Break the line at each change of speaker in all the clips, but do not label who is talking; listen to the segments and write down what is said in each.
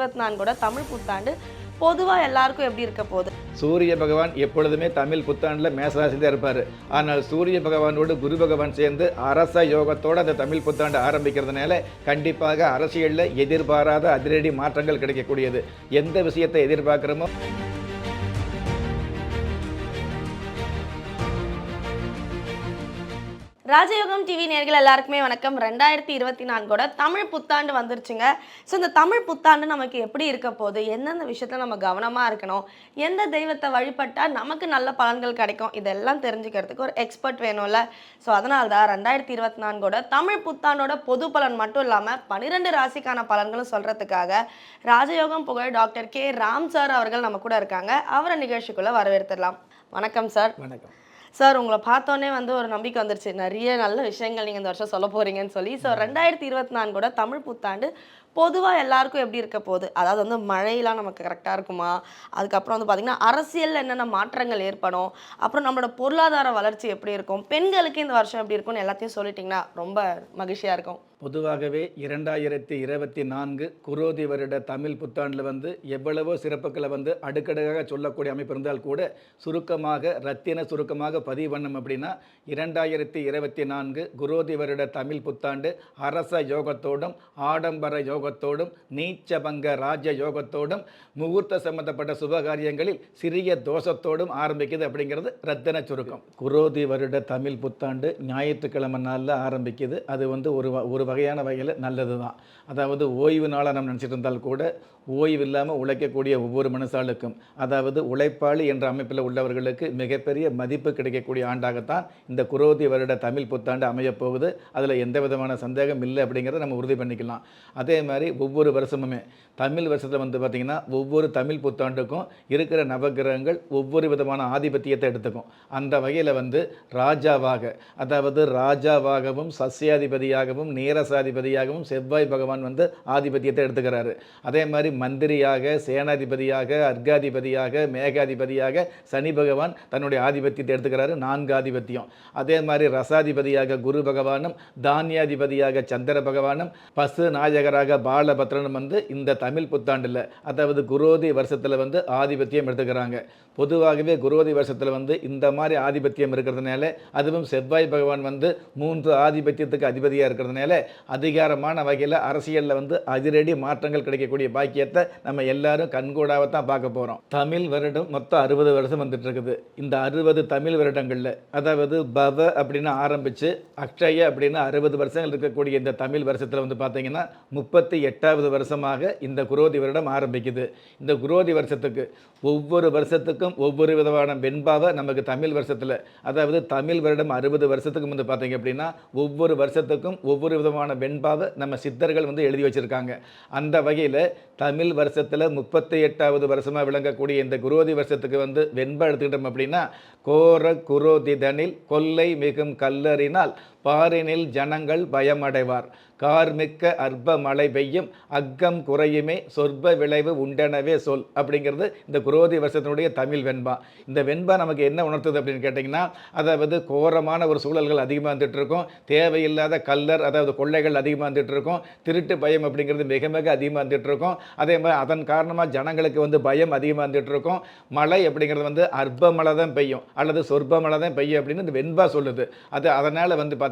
இருபத்தி நான்கோட தமிழ் புத்தாண்டு பொதுவாக எல்லாருக்கும் எப்படி இருக்க போகுது?
சூரிய பகவான் எப்பொழுதுமே தமிழ் புத்தாண்டில் மேசராசி தான் இருப்பார். ஆனால் சூரிய பகவானோடு குரு பகவான் சேர்ந்து அரச யோகத்தோடு அந்த தமிழ் புத்தாண்டு ஆரம்பிக்கிறதுனால கண்டிப்பாக அரசியலில் எதிர்பாராத அதிரடி மாற்றங்கள் கிடைக்கக்கூடியது. எந்த விஷயத்தை எதிர்பார்க்குறோமோ
ராஜயோகம் டிவி நேர்கள் எல்லாருக்குமே வணக்கம். ரெண்டாயிரத்தி இருபத்தி நான்கோட தமிழ் புத்தாண்டு வந்துருச்சுங்க. ஸோ இந்த தமிழ் புத்தாண்டு நமக்கு எப்படி இருக்க போகுது? எந்தெந்த விஷயத்த நம்ம கவனமாக இருக்கணும்? எந்த தெய்வத்தை வழிபட்டால் நமக்கு நல்ல பலன்கள் கிடைக்கும்? இதெல்லாம் தெரிஞ்சுக்கிறதுக்கு ஒரு எக்ஸ்பர்ட் வேணும்ல. ஸோ அதனால தான் ரெண்டாயிரத்தி இருபத்தி நான்கோட தமிழ் புத்தாண்டோட பொது பலன் மட்டும் இல்லாமல் பன்னிரெண்டு ராசிக்கான பலன்களும் சொல்கிறதுக்காக ராஜயோகம் புகழ் டாக்டர் கே. ராம் சார் அவர்கள் நம்ம கூட இருக்காங்க. அவரை நிகழ்ச்சிக்குள்ளே வரவேற்றுலாம் வணக்கம் சார்.
வணக்கம்.
சார் உங்களை பார்த்தோன்னே வந்து ஒரு நம்பிக்கை வந்துருச்சு. நிறைய நல்ல விஷயங்கள் நீங்கள் இந்த வருஷம் சொல்ல போறீங்கன்னு சொல்லி. ஸோ ரெண்டாயிரத்தி இருபத்தி நான்கோட தமிழ் புத்தாண்டு பொதுவாக எல்லாருக்கும் எப்படி இருக்க போகுது? அதாவது வந்து மழையெல்லாம் நமக்கு கரெக்டாக இருக்குமா? அதுக்கப்புறம் வந்து பார்த்திங்கன்னா அரசியலில் என்னென்ன மாற்றங்கள் ஏற்படும்? அப்புறம் நம்மளோட பொருளாதார வளர்ச்சி எப்படி இருக்கும்? பெண்களுக்கு இந்த வருஷம் எப்படி இருக்கும்னு எல்லாத்தையும் சொல்லிட்டிங்கன்னா ரொம்ப மகிழ்ச்சியாக இருக்கும்.
பொதுவாகவே இரண்டாயிரத்தி இருபத்தி நான்கு குரோதி வருட தமிழ் புத்தாண்டில் வந்து எவ்வளவோ சிறப்புகளை வந்து அடுக்கடுக்காக சொல்லக்கூடிய அமைப்பு இருந்தால் கூட சுருக்கமாக ரத்தின சுருக்கமாக பதிவு பண்ணோம் அப்படின்னா இரண்டாயிரத்தி இருபத்தி நான்கு குரோதி வருட தமிழ் புத்தாண்டு அரச யோகத்தோடும் ஆடம்பர யோகத்தோடும் நீச்சபங்க ராஜ யோகத்தோடும் முகூர்த்த சம்பந்தப்பட்ட சுபகாரியங்களில் சிறிய தோஷத்தோடும் ஆரம்பிக்குது அப்படிங்கிறது ரத்தன சுருக்கம். குரோதி வருட தமிழ் புத்தாண்டு ஞாயிற்றுக்கிழமை நாளில் ஆரம்பிக்குது. அது வந்து ஒரு வ- ஒரு வகையான வகையில் நல்லது தான் அதாவது ஓய்வு நாளாக நம்ம நினச்சிட்டு இருந்தால் கூட ஓய்வு இல்லாமல் உழைக்கக்கூடிய ஒவ்வொரு மனுஷாளுக்கும் அதாவது உழைப்பாளி என்ற அமைப்பில் உள்ளவர்களுக்கு மிகப்பெரிய மதிப்பு கிடைக்கக்கூடிய ஆண்டாகத்தான் இந்த குரோதி வருட தமிழ் புத்தாண்டு அமையப்போகுது. அதில் எந்த விதமான சந்தேகம் இல்லை அப்படிங்கிறத நம்ம உறுதி பண்ணிக்கலாம். அதே மாதிரி ஒவ்வொரு வருஷமுமே. தமிழ் வருஷத்தில் வந்து பார்த்திங்கன்னா ஒவ்வொரு தமிழ் புத்தாண்டுக்கும் இருக்கிற நவகிரகங்கள் ஒவ்வொரு விதமான ஆதிபத்தியத்தை எடுத்துக்கும். அந்த வகையில் வந்து ராஜாவாக அதாவது ராஜாவாகவும் சசியாதிபதியாகவும் நீரசாதிபதியாகவும் செவ்வாய் பகவான் வந்து ஆதிபத்தியத்தை எடுத்துக்கிறாரு. அதே மாதிரி மந்திரியாக சேனாதிபதியாக அர்காதிபதியாக மேகாதிபதியாக சனி பகவான் தன்னுடைய ஆதிபத்தியத்தை எடுத்துக்கிறாரு நான்கு ஆதிபத்தியம் அதே மாதிரி ரசாதிபதியாக குரு பகவானும் தானியாதிபதியாக சந்திர பகவானும் பசு நாயகராக பாலபத்ரன் வந்து இந்த தமிழ் புத்தாண்டில் அதாவது குரோதி வருஷத்தில் வந்து ஆதிபத்தியம் எடுத்துக்கிறாங்க. பொதுவாகவே குரோதி வருஷத்தில் வந்து இந்த மாதிரி ஆதிபத்தியம் இருக்கிறதுனால அதுவும் செவ்வாய் பகவான் வந்து மூன்று ஆதிபத்தியத்துக்கு அதிபதியாக இருக்கிறதுனால அதிகாரமான வகையில் அரசியலில் வந்து அதிரடி மாற்றங்கள் கிடைக்கக்கூடிய பாக்கியத்தை நம்ம எல்லாரும் கண்கூடாகத்தான் பார்க்க போகிறோம் தமிழ் வருடம் மொத்தம் அறுபது வருஷம் வந்துட்டு இருக்குது இந்த அறுபது தமிழ் வருடங்களில் அதாவது பவ அப்படின்னு ஆரம்பித்து அக்ஷய அப்படின்னு அறுபது வருஷங்கள் இருக்கக்கூடிய இந்த தமிழ் வருஷத்தில் வந்து பார்த்தீங்கன்னா முப்பத்தி எட்டாவது வருஷமாக இந்த குரோதி வருடம் ஆரம்பிக்குது. இந்த குரோதி வருஷத்துக்கு ஒவ்வொரு வருஷத்துக்கும் ஒவ்வொரு விதமான வெண்பாவை நமக்கு தமிழ் வருஷத்தில் அதாவது தமிழ் வருடம் அறுபது வருஷத்துக்கு வந்து பார்த்தீங்க அப்படின்னா ஒவ்வொரு வருஷத்துக்கும் ஒவ்வொரு விதமான வெண்பாவை நம்ம சித்தர்கள் வந்து எழுதி வச்சுருக்காங்க. அந்த வகையில் தமிழ் வருஷத்தில் முப்பத்தி எட்டாவது வருஷமாக விளங்கக்கூடிய இந்த குரோதி வருஷத்துக்கு வந்து வெண்பா எடுத்துக்கிட்டோம் அப்படின்னா கோர குரோதி தனில் கொல்லை மிகும் கல்லறினால் பாரினில் ஜனங்கள் பயமடைவார். கார்மிக்க அற்ப மழை பெய்யும். அக்கம் குறையுமே சொற்ப விளைவு உண்டெனவே சொல். அப்படிங்கிறது இந்த குரோதி வருஷத்தினுடைய தமிழ் வெண்பா. இந்த வெண்பா நமக்கு என்ன உணர்த்துது அப்படின்னு கேட்டிங்கன்னா அதாவது கோரமான ஒரு சூழல்கள் அதிகமாக வந்துட்டு இருக்கும் தேவையில்லாத கல்லர் அதாவது கொள்ளைகள் அதிகமாக வந்துட்டு இருக்கும் திருட்டு பயம் அப்படிங்கிறது மிக மிக அதிகமாக வந்துட்டு இருக்கும் அதே மாதிரி அதன் காரணமாக ஜனங்களுக்கு வந்து பயம் அதிகமாக வந்துட்டு இருக்கும் மழை அப்படிங்கிறது வந்து அற்ப மழை தான் பெய்யும். அல்லது சொற்ப மழை தான் பெய்யும் அப்படின்னு இந்த வெண்பா சொல்லுது. அது அதனால் வந்து பார்த்து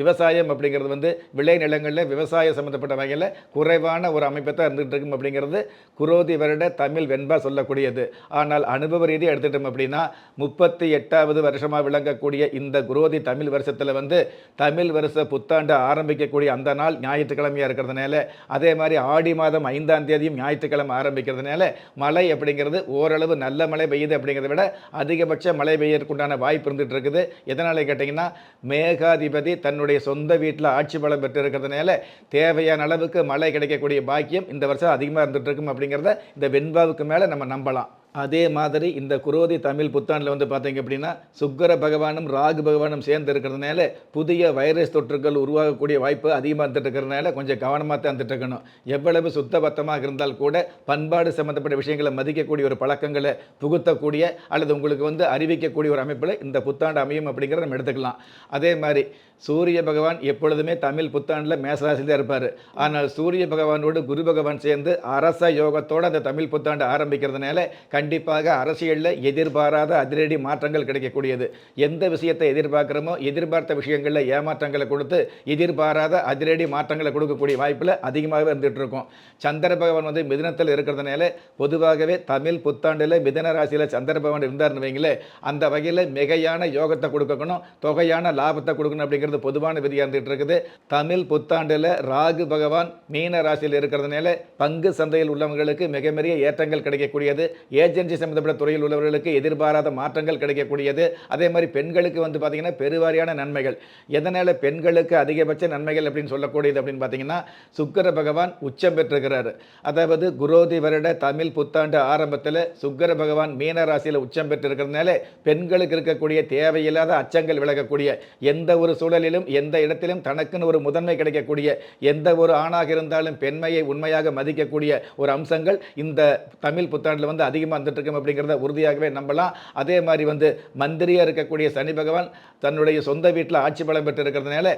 விவசாயம் அப்படிங்கிறது வந்து விளைநிலங்களில் விவசாய சம்மந்தப்பட்ட வகையில் குறைவான ஒரு அமைப்பை தான் இருந்துகிட்டு இருக்கும் அப்படிங்கிறது குரோதி வருட தமிழ் வெண்பா சொல்லக்கூடியது. ஆனால் அனுபவ ரீதியாக எடுத்துட்டோம் அப்படின்னா முப்பத்தி எட்டாவது வருஷமாக விளங்கக்கூடிய இந்த குரோதி தமிழ் வருஷத்தில் வந்து தமிழ் வருஷ புத்தாண்டு ஆரம்பிக்கக்கூடிய அந்த நாள் ஞாயிற்றுக்கிழமையாக இருக்கிறதுனால அதே மாதிரி ஆடி மாதம் ஐந்தாம் தேதியும் ஞாயிற்றுக்கிழமை ஆரம்பிக்கிறதுனால மழை அப்படிங்கிறது ஓரளவு நல்ல மழை பெய்யுது அப்படிங்கிறத விட அதிகபட்ச மழை பெய்யறதுக்குண்டான வாய்ப்பு இருந்துகிட்டு இருக்குது. எதனால் கேட்டிங்கன்னா மேகாதிபதி தன்னுடைய சொந்த வீட்டில் ஆட்சி பலம் பெற்று இருக்கிறதுனால தேவையான அளவுக்கு மழை கிடைக்கக்கூடிய பாக்கியம் இந்த வருஷம் அதிகமாக இருந்துட்டு இருக்கும் அப்படிங்கிறத இந்த வெண்பாவுக்கு மேலே நம்ம நம்பலாம். அதே மாதிரி இந்த குரோதி தமிழ் புத்தாண்டில் வந்து பார்த்தீங்க அப்படின்னா சுக்கர பகவானும் ராகு பகவானும் சேர்ந்து இருக்கிறதுனால புதிய வைரஸ் தொற்றுகள் உருவாகக்கூடிய வாய்ப்பு அதிகமாக இருந்துட்டு இருக்கிறதுனால கொஞ்சம் கவனமாக தான் இருந்துட்டு இருக்கணும். எவ்வளவு சுத்தபத்தமாக இருந்தால் கூட பண்பாடு சம்மந்தப்பட்ட விஷயங்களை மதிக்கக்கூடிய ஒரு பழக்கங்களை புகுத்தக்கூடிய அல்லது உங்களுக்கு வந்து அறிவிக்கக்கூடிய ஒரு அமைப்பில் இந்த புத்தாண்டு அமையும் அப்படிங்கிறத நம்ம எடுத்துக்கலாம். அதே மாதிரி சூரிய பகவான் எப்பொழுதுமே தமிழ் புத்தாண்டில் மேசராசியில் தான் இருப்பார். ஆனால் சூரிய பகவானோடு குரு பகவான் சேர்ந்து அரச யோகத்தோடு அந்த தமிழ் புத்தாண்டு ஆரம்பிக்கிறதுனால கண்டிப்பாக அரசியலில் எதிர்பாராத அதிரடி மாற்றங்கள் கிடைக்கக்கூடியது. எந்த விஷயத்தை எதிர்பார்க்குறோமோ எதிர்பார்த்த விஷயங்களில் ஏமாற்றங்களை கொடுத்து எதிர்பாராத அதிரடி மாற்றங்களை கொடுக்கக்கூடிய வாய்ப்பில் அதிகமாகவே இருந்துகிட்டு இருக்கும் சந்திர பகவான் வந்து மிதனத்தில் இருக்கிறதுனால பொதுவாகவே தமிழ் புத்தாண்டில் மிதன ராசியில் சந்திர பகவான் இருந்தார்னு வைங்களேன் அந்த வகையில் மிகையான யோகத்தை கொடுக்கணும் தொகையான லாபத்தை கொடுக்கணும் அப்படிங்கிற இருக்கிறது பொதுவான விதியாக இருந்துகிட்டு இருக்குது. தமிழ் புத்தாண்டில் ராகு பகவான் மீன ராசியில் இருக்கிறதுனால பங்கு சந்தையில் உள்ளவங்களுக்கு மிக பெரிய ஏற்றங்கள் கிடைக்கக்கூடியது. ஏஜென்சி சம்மந்தப்பட்ட துறையில் உள்ளவர்களுக்கு எதிர்பாராத மாற்றங்கள் கிடைக்கக்கூடியது. அதே மாதிரி பெண்களுக்கு வந்து பார்த்திங்கன்னா பெருவாரியான நன்மைகள். எதனால் பெண்களுக்கு அதிகபட்ச நன்மைகள் அப்படின்னு சொல்லக்கூடியது அப்படின்னு பார்த்தீங்கன்னா சுக்கர பகவான் உச்சம் பெற்றிருக்கிறார். அதாவது குரோதி வருட தமிழ் புத்தாண்டு ஆரம்பத்தில் சுக்கர பகவான் மீன ராசியில் உச்சம் பெற்றிருக்கிறதுனால பெண்களுக்கு இருக்கக்கூடிய தேவையில்லாத அச்சங்கள் விலகக்கூடிய எந்த ஒரு சூழலிலும் எந்த இடத்திலும் தனக்குன்னு ஒரு முதன்மை கிடைக்கக்கூடிய எந்த ஒரு ஆணாக இருந்தாலும் பெண்மையை உண்மையாக மதிக்கக்கூடிய ஒரு அம்சங்கள் இந்த தமிழ் புத்தாண்டில் வந்து அதிகமாக வந்துட்டுருக்கும் அப்படிங்கிறத உறுதியாகவே நம்பலாம். அதே மாதிரி வந்து மந்திரியாக இருக்கக்கூடிய சனி பகவான் தன்னுடைய சொந்த வீட்டில் ஆட்சி பலம் பெற்று இருக்கிறதுனால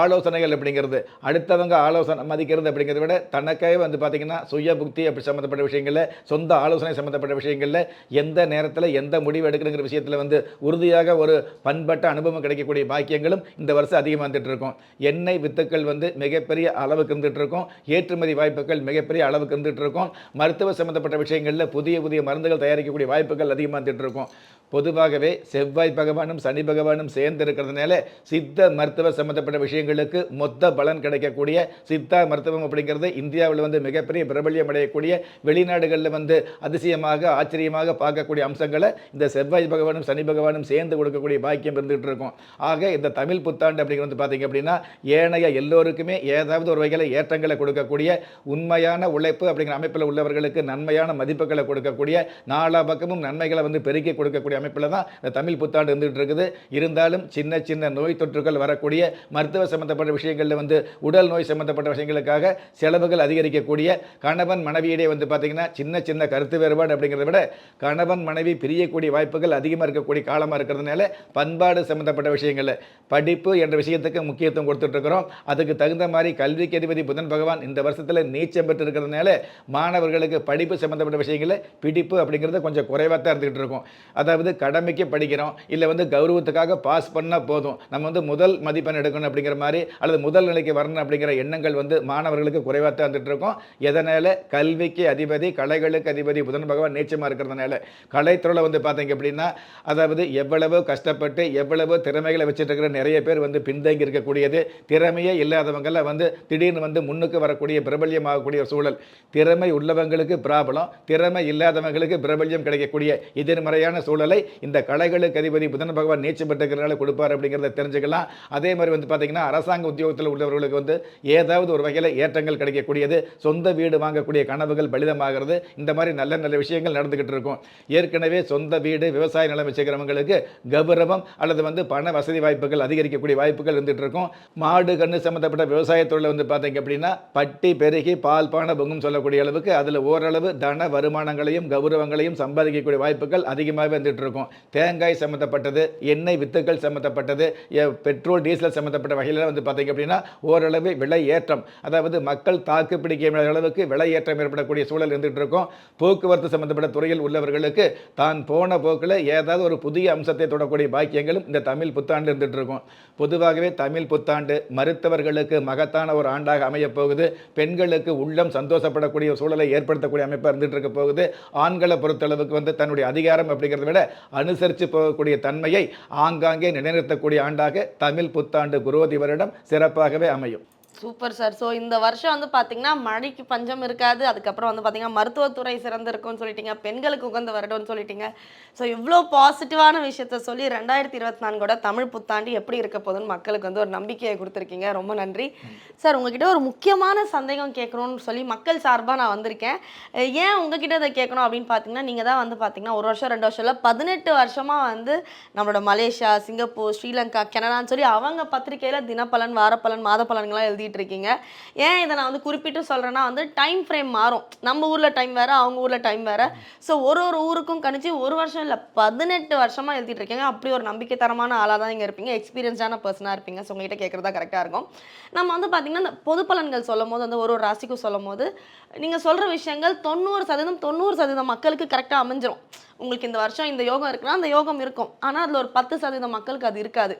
ஆலோசனைகள் அப்படிங்கிறது அடுத்தவங்க ஆலோசனை மதிக்கிறது அப்படிங்கிறத விட தனக்கே வந்து பார்த்திங்கன்னா சுய புக்தி அப்படி சம்மந்தப்பட்ட விஷயங்களில் சொந்த ஆலோசனை சம்மந்தப்பட்ட விஷயங்களில் எந்த நேரத்தில் எந்த முடிவு எடுக்கணுங்கிற விஷயத்தில் வந்து உறுதியாக ஒரு பண்பட்ட அனுபவம் கிடைக்கக்கூடிய பாக்கியங்களும் இந்த வருஷம் அதிகமாக வந்துட்டு இருக்கும். எண்ணெய் வித்துக்கள் வந்து மிகப்பெரிய அளவுக்கு இருந்துட்டு இருக்கும். ஏற்றுமதி வாய்ப்புகள் மிகப்பெரிய அளவுக்கு இருந்துட்டு இருக்கும். மருத்துவ சம்மந்தப்பட்ட விஷயங்களில் புதிய புதிய மருந்துகள் தயாரிக்கக்கூடிய வாய்ப்புகள் அதிகமாக வந்துட்டு இருக்கும். பொதுவாகவே செவ்வாய் பகவானும் சனி பகவானும் சேர்ந்து இருக்கிறதுனால சித்த மருத்துவ சம்மந்தப்பட்ட விஷயங்களுக்கு மொத்த பலன் கிடைக்கக்கூடிய சித்தா மருத்துவம் அப்படிங்கிறது இந்தியாவில் வந்து மிகப்பெரிய பிரபல்யம் அடையக்கூடிய வெளிநாடுகளில் வந்து அதிசயமாக ஆச்சரியமாக பார்க்கக்கூடிய அம்சங்களை இந்த செவ்வாய் பகவானும் சனி பகவானும் சேர்ந்து கொடுக்கக்கூடிய பாக்கியம் இருந்துகிட்டு இருக்கும். ஆக இந்த தமிழ் புத்தாண்டு அப்படிங்கிறது வந்து பார்த்தீங்க அப்படின்னா ஏனைய எல்லோருக்குமே ஏதாவது ஒரு வகையில் ஏற்றங்களை கொடுக்கக்கூடிய உண்மையான உழைப்பு அப்படிங்கிற அமைப்பில் உள்ளவர்களுக்கு நன்மையான மதிப்புகளை கொடுக்கக்கூடிய நாலா பக்கமும் நன்மைகளை வந்து பெருக்கி கொடுக்கக்கூடிய அமைப்பில் தான் இந்த தமிழ் புத்தாண்டு இருந்துகிட்டு இருக்குது. இருந்தாலும் சின்ன சின்ன நோய் தொற்றுகள் வரக்கூடிய மருத்துவ சம்பந்தப்பட்ட விஷயங்களில் வந்து உடல் நோய் சம்பந்தப்பட்ட விஷயங்களுக்காக செலவுகள் அதிகரிக்கக்கூடிய கணவன் மனைவியிடையே வந்து பார்த்திங்கன்னா சின்ன சின்ன கருத்து வேறுபாடு அப்படிங்கிறத விட கணவன் மனைவி பிரியக்கூடிய வாய்ப்புகள் அதிகமாக இருக்கக்கூடிய காலமாக இருக்கிறதுனால பண்பாடு சம்பந்தப்பட்ட விஷயங்களில் படிப்பு என்ற விஷயத்துக்கு முக்கியத்துவம் கொடுத்துட்ருக்குறோம். அதுக்கு தகுந்த மாதிரி கல்விக்கு அதிபதி புதன் பகவான் இந்த வருஷத்தில் நீச்சம் பெற்று இருக்கிறதுனால மாணவர்களுக்கு படிப்பு சம்பந்தப்பட்ட விஷயங்களில் பிடிப்பு அப்படிங்கிறது கொஞ்சம் குறைவாக தான் இருந்துகிட்டு இருக்கும். அதாவது கடமைக்கு படிக்கிறோம் இல்லை வந்து கௌரவத்துக்காக பாஸ் பண்ணால் போதும். நம்ம வந்து முதல் மதிப்பெண் எடுக்கணும் அப்படிங்கிற மாதிரி அல்லது முதல் நிலைக்கு வரணும் அப்படிங்கிற எண்ணங்கள் வந்து மாணவர்களுக்கு குறைவாக தான் வந்துட்டு இருக்கோம். எதனால்? கல்விக்கு அதிபதி கலைகளுக்கு அதிபதி புதன் பகவான் நீச்சமாக இருக்கிறதுனால. கலைத்துறையில் வந்து பார்த்தீங்க அப்படின்னா அதாவது எவ்வளவோ கஷ்டப்பட்டு எவ்வளவோ திறமைகளை வச்சுட்டு இருக்கிற நிறைய பேர் வந்து பின்தங்கி இருக்கக்கூடியது. திறமையே இல்லாதவங்கெல்லாம் வந்து திடீர்னு வந்து முன்னுக்கு வரக்கூடிய பிரபல்யமாகக்கூடிய ஒரு சூழல். திறமை உள்ளவங்களுக்கு பிராபலம் திறமை இல்லாதவங்களுக்கு பிரபல்யம் கிடைக்கக்கூடிய எதிர்மறையான சூழலை இந்த கலைகளுக்கு அதிபதி புதன் பகவான் நீச்சம் பெற்றுக்கிறனால கொடுப்பார் அப்படிங்கிறத தெரிஞ்சுக்கலாம். அதே மாதிரி வந்து பார்த்தீங்கன்னா அரசாங்க உத்தியோகத்தில் உள்ளவர்களுக்கு வந்து ஏதாவது ஒரு வகையில் ஏற்றங்கள் கிடைக்கக்கூடியது சொந்த வீடு வாங்கக்கூடிய கனவுகள் பலிதமாகிறது இந்த மாதிரி நல்ல நல்ல விஷயங்கள் நடந்துக்கிட்டு இருக்கும். ஏற்கனவே சொந்த வீடு விவசாய நிலம் வச்சுக்கிறவங்களுக்கு கௌரவம் அல்லது வந்து பண வசதி வாய்ப்புகள் அதிகரிக்கக்கூடிய வாய்ப்புகள் இருந்துகிட்டு இருக்கும். மாடு கண்ணு சம்மந்தப்பட்ட விவசாய தொழில் வந்து பார்த்தீங்க அப்படின்னா பட்டி பெருகி பால் பான பொங்கும் சொல்லக்கூடிய அளவுக்கு அதில் ஓரளவு தன வருமானங்களையும் கௌரவங்களையும் சம்பாதிக்கக்கூடிய வாய்ப்புகள் அதிகமாகவே வந்துட்டு இருக்கும். தேங்காய் சம்மந்தப்பட்டது எண்ணெய் வித்துக்கள் சம்மந்தப்பட்டது பெட்ரோல் டீசல் சம்மந்தப்பட்ட வகையில் வந்து பார்த்தீங்க அப்படின்னா ஓரளவு விலை ஏற்றம் அதாவது மக்கள் தாக்கு பிடிக்க முடியாத அளவுக்கு விலை ஏற்றம் ஏற்படக்கூடிய சூழல் இருந்துகிட்டு இருக்கும். போக்குவரத்து சம்மந்தப்பட்ட துறையில் உள்ளவர்களுக்கு தான் போன போக்கில் ஏதாவது ஒரு புதிய அம்சத்தை தொடக்கூடிய பாக்கியங்களும் இந்த தமிழ் புத்தாண்டு இருந்துகிட்டு இருக்கும். பொதுவாகவே தமிழ் புத்தாண்டு மருத்துவர்களுக்கு மகத்தான ஒரு ஆண்டாக அமையப் போகுது. பெண்களுக்கு உள்ளம் சந்தோஷப்படக்கூடிய சூழலை ஏற்படுத்தக்கூடிய அமைப்பாக இருந்துகிட்டு இருக்க போகுது. ஆண்களை பொறுத்தளவுக்கு வந்து தன்னுடைய அதிகாரம் அப்படிங்கிறத விட அனுசரித்து போகக்கூடிய தன்மையை ஆங்காங்கே நிலைநிறுத்தக்கூடிய ஆண்டாக தமிழ் புத்தாண்டு குரோதி வருடம் சிறப்பாகவே அமையும்.
Super sir. ஸோ இந்த வருஷம் வந்து பார்த்தீங்கன்னா மழைக்கு பஞ்சம் இருக்காது. அதுக்கப்புறம் வந்து பார்த்தீங்கன்னா மருத்துவத்துறை சிறந்திருக்கும்னு சொல்லிட்டீங்க. பெண்களுக்கு உகந்த வருடம்னு சொல்லிட்டீங்க. ஸோ இவ்வளோ பாசிட்டிவான விஷயத்த சொல்லி ரெண்டாயிரத்தி இருபத்தி நான்கோட தமிழ் புத்தாண்டு எப்படி இருக்க போகுதுன்னு மக்களுக்கு வந்து ஒரு நம்பிக்கையை கொடுத்துருக்கீங்க. ரொம்ப நன்றி. சார் உங்ககிட்ட ஒரு முக்கியமான சந்தேகம் கேட்கணும்னு சொல்லி மக்கள் சார்பாக நான் வந்திருக்கேன். ஏன் உங்ககிட்ட இதை கேட்கணும் அப்படின்னு பார்த்தீங்கன்னா நீங்கள் தான் வந்து பார்த்தீங்கன்னா ஒரு வருஷம் ரெண்டு வருஷம் இல்லை பதினெட்டு வருஷமாக வந்து நம்மளோட மலேசியா சிங்கப்பூர் ஸ்ரீலங்கா கனடான்னு சொல்லி அவங்க பத்திரிக்கையில் தினப்பலன் வாரப்பலன் மாத பலன்கள்லாம் எழுதிட்டு இருக்கீங்க ஏன் இதை நான் வந்து குறிப்பிட்டு சொல்கிறேன்னா வந்து டைம் ஃப்ரேம் மாறும். நம்ம ஊரில் டைம் வேறு அவங்க ஊரில் டைம் வேறு. ஸோ ஒரு ஒரு ஊருக்கும் கணிச்சு ஒரு வருஷம் இல்லை பதினெட்டு வருஷமாக எழுதிட்டு இருக்கீங்க அப்படி ஒரு நம்பிக்கை தரமான ஆளாக தான் நீங்கள் இருப்பீங்க. எக்ஸ்பீரியன்ஸான பர்சனாக இருப்பீங்க. ஸோ உங்ககிட்ட கேட்குறதா கரெக்டாக இருக்கும். நம்ம வந்து பார்த்திங்கன்னா இந்த பொது பலன்கள் சொல்லும் போது அந்த ஒரு ஒரு ராசிக்கும் சொல்லும் போது நீங்கள் சொல்கிற விஷயங்கள் தொண்ணூறு சதவீதம் தொண்ணூறு சதவீதம் மக்களுக்கு கரெக்டாக அமைஞ்சிரும். உங்களுக்கு இந்த வருஷம் இந்த யோகம் இருக்குன்னா அந்த யோகம் இருக்கும். ஆனால் அதில் ஒரு பத்து சதவீதம் மக்களுக்கு அது இருக்காது.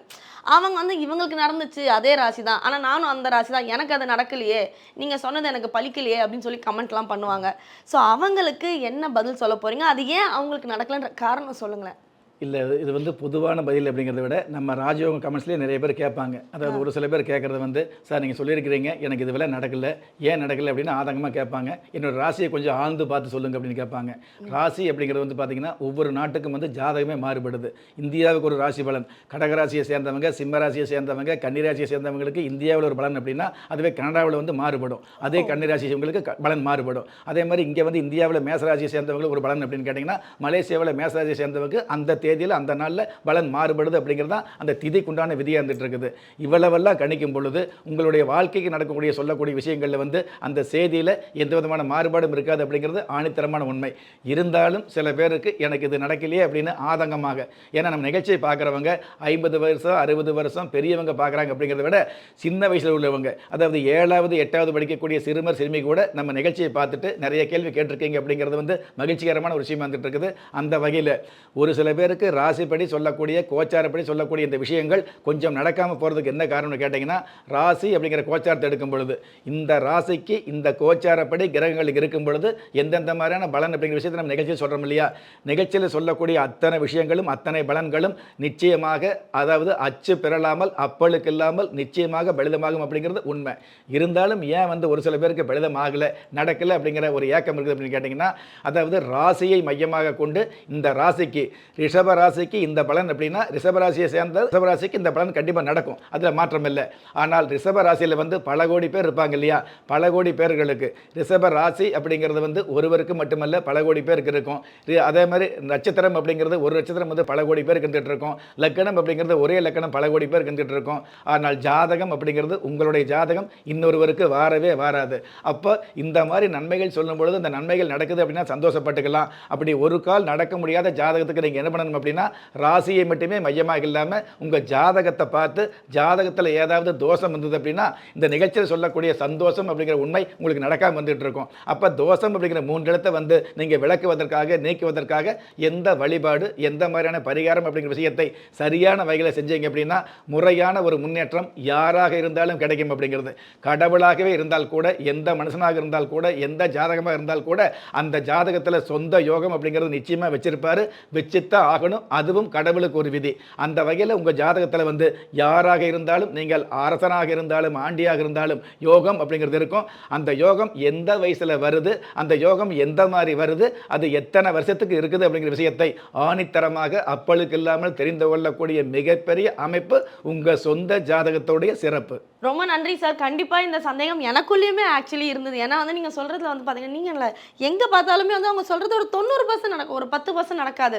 அவங்க வந்து இவங்களுக்கு நடந்துச்சு அதே ராசி தான் ஆனால் நானும் அந்த ராசி தான் எனக்கு அது நடக்கலையே. நீங்கள் சொன்னது எனக்கு பலிக்கலையே அப்படின்னு சொல்லி கமெண்ட்லாம் பண்ணுவாங்க. ஸோ அவங்களுக்கு என்ன பதில் சொல்ல போகிறீங்க அது ஏன் அவங்களுக்கு நடக்கலன்ற காரணம் சொல்லுங்களேன்.
இல்லை இது வந்து பொதுவான பதில் அப்படிங்கிறத விட நம்ம ராஜயோகம் கமெண்ட்ஸ்லேயே நிறைய பேர் கேட்பாங்க. அதாவது ஒரு சில பேர் கேட்குறது வந்து சார் நீங்கள் சொல்லியிருக்கிறீங்க எனக்கு இது வேலை நடக்கல ஏன் நடக்கல? அப்படின்னு ஆதங்கமாக கேட்பாங்க. என்னோட ராசியை கொஞ்சம் ஆழ்ந்து பார்த்து சொல்லுங்க அப்படின்னு கேட்பாங்க. ராசி அப்படிங்கிறது வந்து பார்த்தீங்கன்னா ஒவ்வொரு நாட்டுக்கும் வந்து ஜாதகமே மாறுபடுது. இந்தியாவுக்கு ஒரு ராசி பலன். கடகராசியை சேர்ந்தவங்க சிம்ம ராசியை சேர்ந்தவங்க கன்னிராசியை சேர்ந்தவங்களுக்கு இந்தியாவில் ஒரு பலன் அப்படின்னா அதுவே கனடாவில் வந்து மாறுபடும். அதே கன்னிராசி இவங்களுக்கு க- பலன் மாறுபடும். அதே மாதிரி இங்கே வந்து இந்தியாவில் மேசராசியை சேர்ந்தவங்களுக்கு ஒரு பலன் அப்படின்னு கேட்டிங்கன்னா மலேசியாவில் மேசராசியை சேர்ந்தவங்க அந்த தேதியில் அந்த நாளில் பலன் மாறுபடுது அப்படிங்கிறது தான் அந்த திதிக்குண்டான விதியாக இருந்துட்டு இருக்குது இவ்வளவெல்லாம் கணிக்கும் பொழுது உங்களுடைய வாழ்க்கைக்கு நடக்கக்கூடிய சொல்லக்கூடிய விஷயங்களில் வந்து அந்த செய்தியில் எந்த விதமான மாறுபாடும் இருக்காது அப்படிங்கிறது ஆணித்தரமான உண்மை. இருந்தாலும் சில பேருக்கு எனக்கு இது நடக்கலையே அப்படின்னு ஆதங்கமாக. ஏன்னா நம்ம நிகழ்ச்சியை பார்க்குறவங்க ஐம்பது வருஷம் அறுபது வருஷம் பெரியவங்க பார்க்குறாங்க அப்படிங்கிறத விட சின்ன வயசில் உள்ளவங்க அதாவது ஏழாவது எட்டாவது படிக்கக்கூடிய சிறுமர் சிறுமி கூட நம்ம நிகழ்ச்சியை பார்த்துட்டு நிறைய கேள்வி கேட்டிருக்கீங்க அப்படிங்கிறது வந்து மகிழ்ச்சிகரமான ஒரு விஷயமா வந்துட்டு இருக்குது அந்த வகையில் ஒரு சில பேருக்கு ராசிப்படி சொல்லக்கூடிய கோச்சாரப்படி சொல்லக்கூடிய இந்த விஷயங்கள் கொஞ்சம் நடக்காமல் போகிறதுக்கு என்ன காரணம்னு கேட்டிங்கன்னா ராசி அப்படிங்கிற கோச்சாரத்தை எடுக்கும் பொழுது இந்த ராசிக்கு இந்த கோச்சாரப்படி கிரகங்கள் இருக்கும் பொழுது எந்தெந்த மாதிரியான பலன் அப்படிங்கிற விஷயத்தை நம்ம நிகழ்ச்சியில் சொல்கிறோம் இல்லையா? நிகழ்ச்சியில் சொல்லக்கூடிய அத்தனை விஷயங்களும் அத்தனை பலன்களும் நிச்சயமாக அதாவது அச்சு பெறலாமல் அப்பளுக்கு இல்லாமல் நிச்சயமாக பலிதமாகும் அப்படிங்கிறது உண்மை. இருந்தாலும் ஏன் வந்து ஒரு சில பேருக்கு பலிதம் ஆகலை நடக்கலை அப்படிங்கிற ஒரு ஏக்கம் இருக்குது அப்படின்னு கேட்டிங்கன்னா அதாவது ராசியை மையமாக கொண்டு இந்த ராசிக்கு ரிஷப ரிஷபராசிக்கு இந்த பலன் அப்படின்னா ரிஷபராசியை சேர்ந்த ரிஷபராசிக்கு இந்த பலன் கண்டிப்பாக நடக்கும். அதில் மாற்றம் இல்லை. ஆனால் ரிஷபராசியில் வந்து பல கோடி பேர் இருப்பாங்க இல்லையா? பல கோடி பேர்களுக்கு. ரிஷபராசி அப்படிங்கிறது வந்து ஒருவருக்கு மட்டுமல்ல பல கோடி பேருக்கு இருக்கும். அதே மாதிரி நட்சத்திரம் அப்படிங்கிறது ஒரு நட்சத்திரம் வந்து பல கோடி பேர் இருந்துட்டு இருக்கும். லக்கணம் அப்படிங்கிறது ஒரே லக்கணம் பல கோடி பேர் இருந்துட்டு இருக்கும். ஆனால் ஜாதகம் அப்படிங்கிறது உங்களுடைய ஜாதகம் இன்னொருவருக்கு வாரவே வாராது. அப்போ இந்த மாதிரி நன்மைகள் சொல்லும் பொழுது இந்த நன்மைகள் நடக்குது அப்படின்னா சந்தோஷப்பட்டுக்கலாம். அப்படி ஒரு கால் நடக்க முடியாத ஜாதகத்துக்கு நீங்கள் என்ன பண்ணணும் அப்படின்னா ராசியை மட்டுமே மையமாக இல்லாமல் உங்கள் ஜாதகத்தை பார்த்து ஜாதகத்தில் ஏதாவது தோஷம் இருந்தது அப்படின்னா இந்த நிகழ்ச்சியில் சொல்லக்கூடிய சந்தோஷம் அப்படிங்கிற உண்மை உங்களுக்கு நடக்காமல் வந்துட்டு இருக்கும். அப்போ தோஷம் அப்படிங்கிற மூன்று இடத்தை வந்து நீங்கள் விளக்குவதற்காக நீக்குவதற்காக எந்த வழிபாடு எந்த மாதிரியான பரிகாரம் அப்படிங்கிற விஷயத்தை சரியான வகையில் செஞ்சீங்க அப்படின்னா முறையான ஒரு முன்னேற்றம் யாராக இருந்தாலும் கிடைக்கும் அப்படிங்கிறது. கடவுளாகவே இருந்தால் கூட எந்த மனுஷனாக இருந்தால் கூட எந்த ஜாதகமாக இருந்தால் கூட அந்த ஜாதகத்தில் சொந்த யோகம் அப்படிங்கிறது நிச்சயமாக வச்சிருப்பார். வச்சுத்தான் ஆகணும். அதுவும் கடவுளுக்கு ஒரு விதி. அந்த வகையில் உங்கள் ஜாதகத்தில் வந்து யாராக இருந்தாலும் நீங்கள் அரசனாக இருந்தாலும் ஆண்டியாக இருந்தாலும் யோகம் அப்படிங்கிறது இருக்கும். அந்த யோகம் எந்த வயசில் வருது அந்த யோகம் எந்த மாதிரி வருது அது எத்தனை வருஷத்துக்கு இருக்குது அப்படிங்கிற விஷயத்தை ஆணித்தரமாக அப்பளுக்கு இல்லாமல் தெரிந்து கொள்ளக்கூடிய மிகப்பெரிய அமைப்பு உங்கள் சொந்த ஜாதகத்துடைய சிறப்பு.
ரொம்ப நன்றி சார். கண்டிப்பாக இந்த சந்தேகம் எனக்குள்ளேயுமே ஆக்சுவலி இருந்தது. ஏன்னா வந்து நீங்கள் சொல்கிறதுல வந்து பார்த்தீங்கன்னா நீங்கள் எங்கே பார்த்தாலுமே வந்து அவங்க சொல்கிறது ஒரு தொண்ணூறு பர்சன்ட் நடக்கும். ஒரு பத்து பர்சன்ட் நடக்காது.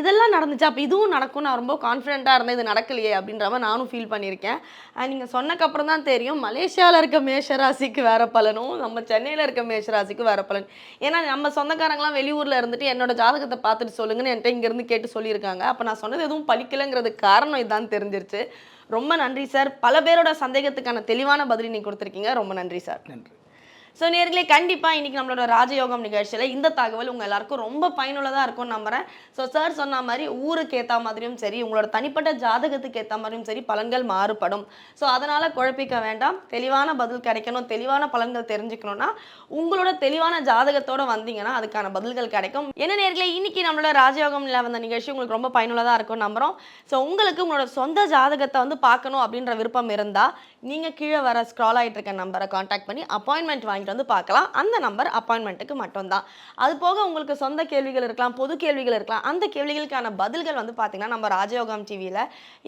இதெல்லாம் நடந்துச்சு. அப்போ இதுவும் நடக்கும் நான் ரொம்ப கான்ஃபிடென்ட்டாக இருந்தேன். இது நடக்கலையே அப்படின்ற மாதிரி நானும் ஃபீல் பண்ணியிருக்கேன். நீங்கள் சொன்னக்கப்புறம் தான் தெரியும். மலேசியாவில் இருக்க மேஷராசிக்கு வேற பலனும் நம்ம சென்னையில் இருக்க மேஷராசிக்கு வேறு பலன் ஏன்னா நம்ம சொந்தக்காரங்களாம் வெளியூரில் இருந்துட்டு என்னோட ஜாதகத்தை பார்த்துட்டு சொல்லுங்கன்னு என்கிட்ட இங்கேருந்து கேட்டு சொல்லியிருக்காங்க. அப்போ நான் சொன்னது எதுவும் பலிக்கலைங்கிறதுக்கு காரணம் இதான் தெரிஞ்சிருச்சு. ரொம்ப நன்றி சார் பல பேரோட சந்தேகத்துக்கான தெளிவான பதில் நீங்கள் கொடுத்துருக்கீங்க. ரொம்ப நன்றி சார்
நன்றி.
ஸோ நேர்களே கண்டிப்பாக இன்னைக்கு நம்மளோட ராஜயோகம் நிகழ்ச்சியில் இந்த தகவல் உங்கள் எல்லாருக்கும் ரொம்ப பயனுள்ளதாக இருக்கும்னு நம்புகிறேன் ஸோ சார் சொன்ன மாதிரி ஊருக்கு ஏற்ற மாதிரியும் சரி உங்களோட தனிப்பட்ட ஜாதகத்துக்கு ஏற்ற மாதிரியும் சரி பலன்கள் மாறுபடும். ஸோ அதனால் குழப்பிக்க வேண்டாம். தெளிவான பதில் கிடைக்கணும். தெளிவான பலன்கள் தெரிஞ்சுக்கணும்னா உங்களோட தெளிவான ஜாதகத்தோட வந்தீங்கன்னா அதுக்கான பதில்கள் கிடைக்கும். என்ன நேர்களே இன்றைக்கி நம்மளோட ராஜயோகம் வந்த நிகழ்ச்சி உங்களுக்கு ரொம்ப பயனுள்ளதாக இருக்கும்னு நம்புகிறோம் ஸோ உங்களுக்கு உங்களோட சொந்த ஜாதகத்தை வந்து பார்க்கணும் அப்படின்ற விருப்பம் இருந்தால் நீங்கள் கீழே வர ஸ்க்ரால் ஆகிட்டு இருக்க நம்பரை காண்டாக்ட் பண்ணி அப்பாயின்மெண்ட் வாங்கிக்கலாம் பண்ணிட்டு வந்து பார்க்கலாம். அந்த நம்பர் அப்பாயின்மெண்ட்டுக்கு மட்டும்தான். அது போக உங்களுக்கு சொந்த கேள்விகள் இருக்கலாம் பொது கேள்விகள் இருக்கலாம். அந்த கேள்விகளுக்கான பதில்கள் வந்து பார்த்தீங்கன்னா நம்ம ராஜயோகம் டிவியில்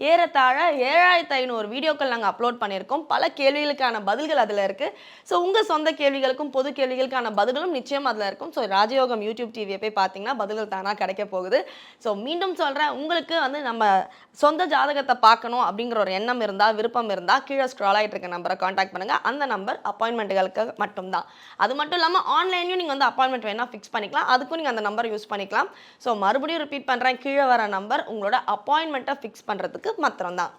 ஏறத்தாழ ஏழாயிரத்து ஐநூறு வீடியோக்கள் நாங்கள் அப்லோட் பண்ணியிருக்கோம். பல கேள்விகளுக்கான பதில்கள் அதில் இருக்குது ஸோ உங்கள் சொந்த கேள்விகளுக்கும் பொது கேள்விகளுக்கான பதில்களும் நிச்சயம் அதில் இருக்கும். ஸோ ராஜயோகம் யூடியூப் டிவியை போய் பார்த்தீங்கன்னா பதில்கள் தானாக கிடைக்க போகுது. ஸோ மீண்டும் சொல்கிறேன் உங்களுக்கு வந்து நம்ம சொந்த ஜாதகத்தை பார்க்கணும் அப்படிங்கிற ஒரு எண்ணம் இருந்தால் விருப்பம் இருந்தால் கீழே ஸ்க்ரால் ஆகிட்டு இருக்க நம்பரை காண்டாக்ட் பண்ணுங்கள் அந்த நம்பர் அப்பாயின்மெண்ட்டுகளுக்கு மட்டும்தான். அது மட்டும் இல்லாமல் ஆன்லைன்லையும் நீங்கள் வந்து அப்பாயின்மெண்ட் வேணால் ஃபிக்ஸ் பண்ணிக்கலாம். அதுக்கும் நீங்கள் அந்த நம்பர் யூஸ் பண்ணிக்கலாம். ஸோ மறுபடியும் ரிப்பீட் பண்ணுறேன் கீழே வர நம்பர் உங்களோட அப்பாயின்மெண்ட்டை ஃபிக்ஸ் பண்ணுறதுக்கு மாத்திரம்தான்.